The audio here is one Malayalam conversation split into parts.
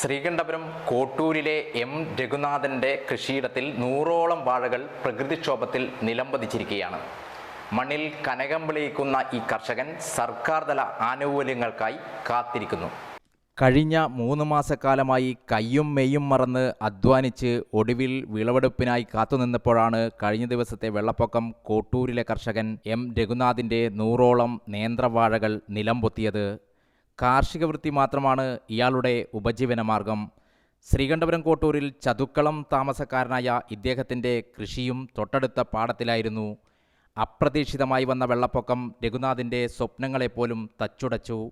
ശ്രീകണ്ഠപുരം കോട്ടൂരിലെ എം. രഘുനാഥന്റെ കൃഷിയിടത്തിൽ നൂറോളം വാഴകൾ പ്രകൃതിക്ഷോഭത്തിൽ നിലംപതിച്ചിരിക്കുകയാണ്. മണ്ണിൽ കനകം വിളയിക്കുന്ന ഈ കർഷകൻ സർക്കാർ തല ആനുകൂല്യങ്ങൾക്കായി കാത്തിരിക്കുന്നു. കഴിഞ്ഞ മൂന്ന് മാസക്കാലമായി കയ്യും മെയ്യും മറന്ന് അധ്വാനിച്ച് ഒടുവിൽ വിളവെടുപ്പിനായി കാത്തുനിന്നപ്പോഴാണ് കഴിഞ്ഞ ദിവസത്തെ വെള്ളപ്പൊക്കം കോട്ടൂരിലെ കർഷകൻ എം. രഘുനാഥിന്റെ നൂറോളം നേന്ത്രവാഴകൾ നിലംപൊത്തിയത് കാർഷിക വൃത്തി മാത്രമാണ് ഇയാളുടെ ഉപജീവന മാർഗം ശ്രീകണ്ഠപുരം കോട്ടൂരിൽ ചതുക്കളം താമസക്കാരനായ ഇദ്ദേഹത്തിന്റെ കൃഷിയും തൊട്ടടുത്ത പാടത്തിലായിരുന്നു. അപ്രതീക്ഷിതമായി വന്ന വെള്ളപ്പൊക്കം രഘുനാഥിന്റെ സ്വപ്നങ്ങളെപ്പോലും തച്ചുടച്ചു.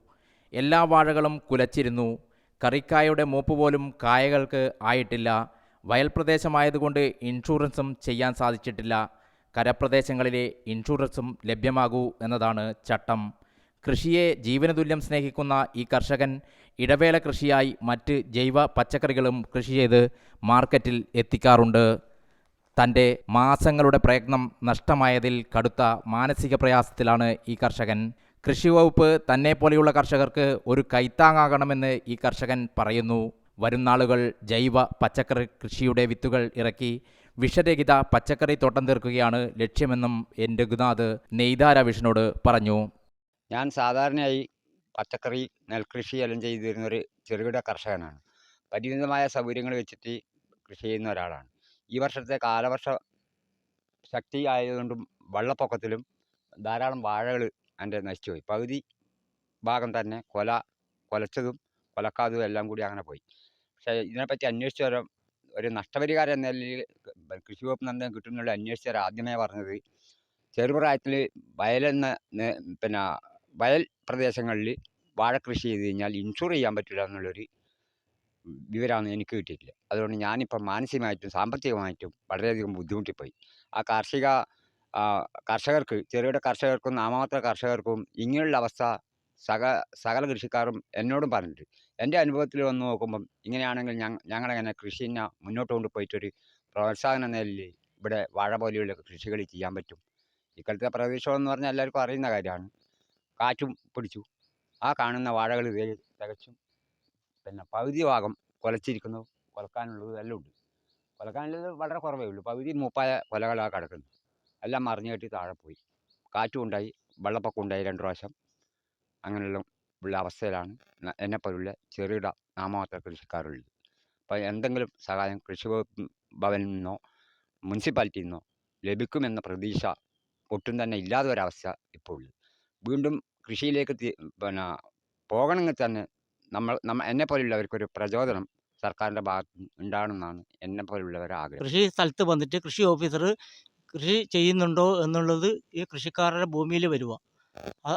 എല്ലാ വാഴകളും കുലച്ചിരുന്നു. കറിക്കായയുടെ മൂപ്പ് പോലും കായകൾക്ക് ആയിട്ടില്ല. വയൽ പ്രദേശമായതുകൊണ്ട് ഇൻഷുറൻസും ചെയ്യാൻ സാധിച്ചിട്ടില്ല. കരപ്രദേശങ്ങളിലെ ഇൻഷുറൻസും ലഭ്യമാകൂ എന്നതാണ് ചട്ടം. കൃഷിയെ ജീവനതുല്യം സ്നേഹിക്കുന്ന ഈ കർഷകൻ ഇടവേള കൃഷിയായി മറ്റ് ജൈവ പച്ചക്കറികളും കൃഷി ചെയ്ത് മാർക്കറ്റിൽ എത്തിക്കാറുണ്ട്. തന്റെ മാസങ്ങളുടെ പ്രയത്നം നഷ്ടമായതിൽ കടുത്ത മാനസിക പ്രയാസത്തിലാണ് ഈ കർഷകൻ. കൃഷി വകുപ്പ് തന്നെ പോലെയുള്ള കർഷകർക്ക് ഒരു കൈത്താങ്ങാകണമെന്ന് ഈ കർഷകൻ പറയുന്നു. വരും നാളുകൾ ജൈവ പച്ചക്കറി കൃഷിയുടെ വിത്തുകൾ ഇറക്കി വിഷരഹിത പച്ചക്കറി തോട്ടം തീർക്കുകയാണ് ലക്ഷ്യമെന്നും എൻ. രഘുനാഥ് നെയ്താര വിഷനോട് പറഞ്ഞു. ഞാൻ സാധാരണയായി പച്ചക്കറി നെൽകൃഷി എല്ലാം ചെയ്തിരുന്നൊരു ചെറുകിട കർഷകനാണ്. പരിമിതമായ സൗകര്യങ്ങൾ വെച്ചിട്ട് കൃഷി ചെയ്യുന്ന ഒരാളാണ്. ഈ വർഷത്തെ കാലവർഷ ശക്തി ആയതുകൊണ്ടും വെള്ളപ്പൊക്കത്തിലും ധാരാളം വാഴകൾ എന്റെ നശിച്ചുപോയി. പകുതി ഭാഗം തന്നെ കൊല കൊലച്ചതും കൊലക്കാതും എല്ലാം കൂടി അങ്ങനെ പോയി. പക്ഷേ ഇതിനെപ്പറ്റി അന്വേഷിച്ച് ഒരു ഒരു നഷ്ടപരിഹാരം എന്ന നിലയിൽ കൃഷി വകുപ്പ് നിന്ന് കിട്ടുന്നുള്ള അന്വേഷിച്ചവർ ആദ്യമേ പറഞ്ഞത് ചെറുപ്രായത്തിൽ വയലെന്ന പിന്നെ വയൽ പ്രദേശങ്ങളിൽ വാഴ കൃഷി ചെയ്ത് കഴിഞ്ഞാൽ ഇൻഷുർ ചെയ്യാൻ പറ്റില്ല എന്നുള്ളൊരു വിവരമാണ് എനിക്ക് കിട്ടിയിട്ടില്ല. അതുകൊണ്ട് ഞാനിപ്പം മാനസികമായിട്ടും സാമ്പത്തികമായിട്ടും വളരെയധികം ബുദ്ധിമുട്ടിപ്പോയി. ആ കാർഷിക കർഷകർക്ക് ചെറുകിട കർഷകർക്കും നാമമാത്ര കർഷകർക്കും ഇങ്ങനെയുള്ള അവസ്ഥ സക സകല കൃഷിക്കാരും എന്നോടും പറഞ്ഞിട്ടുണ്ട്. എന്റെ അനുഭവത്തിൽ വന്ന് നോക്കുമ്പം ഇങ്ങനെയാണെങ്കിൽ ഞങ്ങളെങ്ങനെ കൃഷിനെ മുന്നോട്ട് കൊണ്ടുപോയിട്ടൊരു പ്രോത്സാഹന നിലയിൽ ഇവിടെ വാഴ പോലെയുള്ള കൃഷികൾ ചെയ്യാൻ പറ്റും. ഇക്കാലത്തെ പ്രദേശം എന്ന് പറഞ്ഞാൽ എല്ലാവർക്കും അറിയുന്ന കാര്യമാണ്. കാറ്റും പിടിച്ചു. ആ കാണുന്ന വാഴകൾ തികച്ചും പിന്നെ പകുതി ഭാഗം കുലച്ചിരിക്കുന്നു. കുലക്കാനുള്ളത് എല്ലാം ഉണ്ട്. കുലക്കാനുള്ളത് വളരെ കുറവേ ഉള്ളൂ. പകുതി മൂപ്പായ കൊലകളാണ് കിടക്കുന്നത്. എല്ലാം മറിഞ്ഞു കെട്ടി താഴെ പോയി. കാറ്റും ഉണ്ടായി. വെള്ളപ്പൊക്കം ഉണ്ടായി രണ്ട് പ്രാവശ്യം. അങ്ങനെയുള്ള ഉള്ള അവസ്ഥയിലാണ് എന്നെപ്പോലുള്ള ചെറുകിട നാമമാത്ര കൃഷിക്കാരുള്ളത്. അപ്പോൾ എന്തെങ്കിലും സഹായം കൃഷി ഭവനിൽ നിന്നോ മുനിസിപ്പാലിറ്റിയിൽ നിന്നോ ലഭിക്കുമെന്ന പ്രതീക്ഷ ഒട്ടും തന്നെ ഇല്ലാത്ത ഒരവസ്ഥ ഇപ്പോൾ ഉള്ളത് വീണ്ടും കൃഷിയിലേക്ക് പിന്നെ പോകണമെങ്കിൽ തന്നെ നമ്മൾ നമ്മ എന്നെ പോലുള്ളവർക്കൊരു പ്രചോദനം സർക്കാരിന്റെ ഭാഗത്ത് ഉണ്ടാകണമെന്നാണ് എന്നെ പോലുള്ളവരെ ആഗ്രഹം. കൃഷി സ്ഥലത്ത് വന്നിട്ട് കൃഷി ഓഫീസർ കൃഷി ചെയ്യുന്നുണ്ടോ എന്നുള്ളത് ഈ കൃഷിക്കാരുടെ ഭൂമിയിൽ വരിക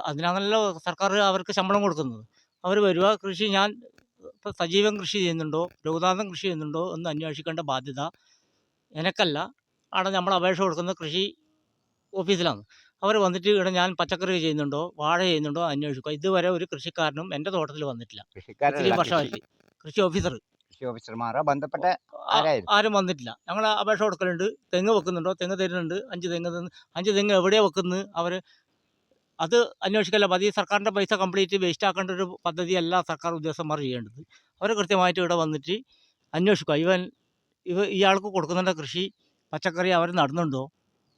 അതിനാണല്ലോ സർക്കാർ അവർക്ക് ശമ്പളം കൊടുക്കുന്നത്. അവർ വരിക കൃഷി ഞാൻ ഇപ്പം സജീവൻ കൃഷി ചെയ്യുന്നുണ്ടോ? രഘുനാഥൻ കൃഷി ചെയ്യുന്നുണ്ടോ? എന്ന് അന്വേഷിക്കേണ്ട ബാധ്യത എനക്കല്ല. ആണ് നമ്മൾ അപേക്ഷ കൊടുക്കുന്നത് കൃഷി ഓഫീസിലാണ്. അവർ വന്നിട്ട് ഇവിടെ ഞാൻ പച്ചക്കറി ചെയ്യുന്നുണ്ടോ വാഴ ചെയ്യുന്നുണ്ടോ അന്വേഷിക്കുക ഇതുവരെ ഒരു കൃഷിക്കാരനും എന്റെ തോട്ടത്തിൽ വന്നിട്ടില്ല. ഇത്രയും കൃഷി. കൃഷി ഓഫീസർ കൃഷി ഓഫീസർമാരോ? ബന്ധപ്പെട്ട ആരും വന്നിട്ടില്ല. ഞങ്ങൾ അപേക്ഷ കൊടുക്കലുണ്ട്. തെങ്ങ് വെക്കുന്നുണ്ടോ? തെങ്ങ് തരുന്നുണ്ട്. അഞ്ച് തെങ്ങ് അഞ്ച് തെങ്ങ് എവിടെയാണ് വെക്കുന്നത് അവർ അത് അന്വേഷിക്കല്ല. മതി സർക്കാരിന്റെ പൈസ കംപ്ലീറ്റ് വേസ്റ്റ് ആക്കേണ്ട ഒരു പദ്ധതിയല്ല സർക്കാർ ഉദ്യോഗസ്ഥന്മാർ ചെയ്യേണ്ടത്. അവർ കൃത്യമായിട്ട് ഇവിടെ വന്നിട്ട് അന്വേഷിക്കുക ഇവൻ ഇവ ഇയാൾക്ക് കൊടുക്കുന്നുണ്ട് കൃഷി പച്ചക്കറി അവർ നടുന്നുണ്ടോ?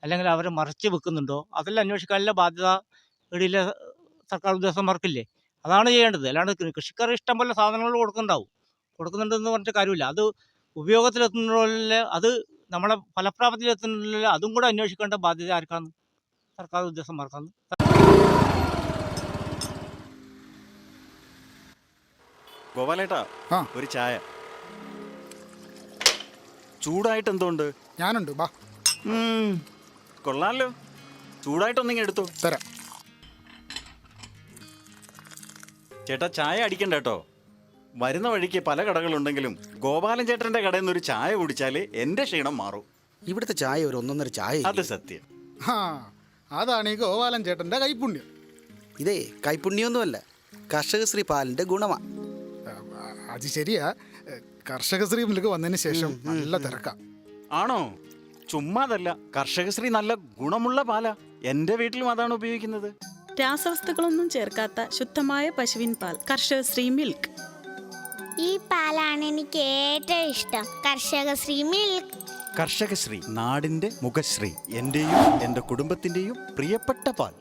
അല്ലെങ്കിൽ അവരെ മറിച്ചു വെക്കുന്നുണ്ടോ? അതെല്ലാം അന്വേഷിക്കാനുള്ള ബാധ്യത ഇടയിലെ സർക്കാർ ഉദ്യോഗസ്ഥന്മാർക്കില്ലേ? അതാണ് ചെയ്യേണ്ടത്. അല്ലാണ്ട് കൃഷിക്കാർ ഇഷ്ടം പോലെ സാധനങ്ങൾ കൊടുക്കുന്നുണ്ടാവും. കൊടുക്കുന്നുണ്ടെന്ന് പറഞ്ഞിട്ട് കാര്യമില്ല. അത് ഉപയോഗത്തിലെത്തുന്നില്ല അത് നമ്മളെ ഫലപ്രാപ്തിയിലെത്തുന്നില്ല അതും കൂടെ അന്വേഷിക്കേണ്ട ബാധ്യത ആർക്കാണ്? സർക്കാർ ഉദ്യോഗസ്ഥന്മാർക്കാണ്. ഗോപാലേട്ടാ. ഒരു ചായ. ചൂടായിട്ട് എന്തുണ്ട്? ഞാനുണ്ട് ബാ. കൊള്ളാലോ. ചൂടായിട്ടൊന്നിങ്ങനെ എടുത്തു. തരാം. ചേട്ടാ ചായ അടിക്കണ്ട കേട്ടോ. വരുന്ന വഴിക്ക് പല കടകളുണ്ടെങ്കിലും ഗോപാലൻ ചേട്ടന്റെ കടയിൽ നിന്ന് ഒരു ചായ കുടിച്ചാൽ എന്റെ ക്ഷീണം മാറും. ഇവിടുത്തെ ചായ ഒരു ഒന്നൊന്നര ചായ അത് സത്യം. ആ അതാണ് ഈ ഗോപാലൻ ചേട്ടന്റെ കൈപ്പുണ്യം ഇതേ കൈപ്പുണ്യൊന്നുമല്ല കർഷകശ്രീ പാലിന്റെ ഗുണമാ. അത് ശരിയാ. കർഷകശ്രീ മിൽക്ക് വന്നതിന് ശേഷം നല്ല തിരക്കാം. ആണോ? ചുമ്മാതല്ല കർഷകശ്രീ നല്ല ഗുണമുള്ള പാലാ. എന്റെ വീട്ടിലും അതാണ് ഉപയോഗിക്കുന്നത്. രാസവസ്തുക്കളൊന്നും ചേർക്കാത്ത ശുദ്ധമായ പശുവിൻ പാൽ കർഷകശ്രീ മിൽക്ക്. ഈ പാലാണ് എനിക്ക് ഏറ്റവും ഇഷ്ടം കർഷകശ്രീ മിൽക്ക്. കർഷകശ്രീ നാടിന്റെ മുഖശ്രീ എന്റെയും എന്റെ കുടുംബത്തിന്റെയും പ്രിയപ്പെട്ട പാൽ.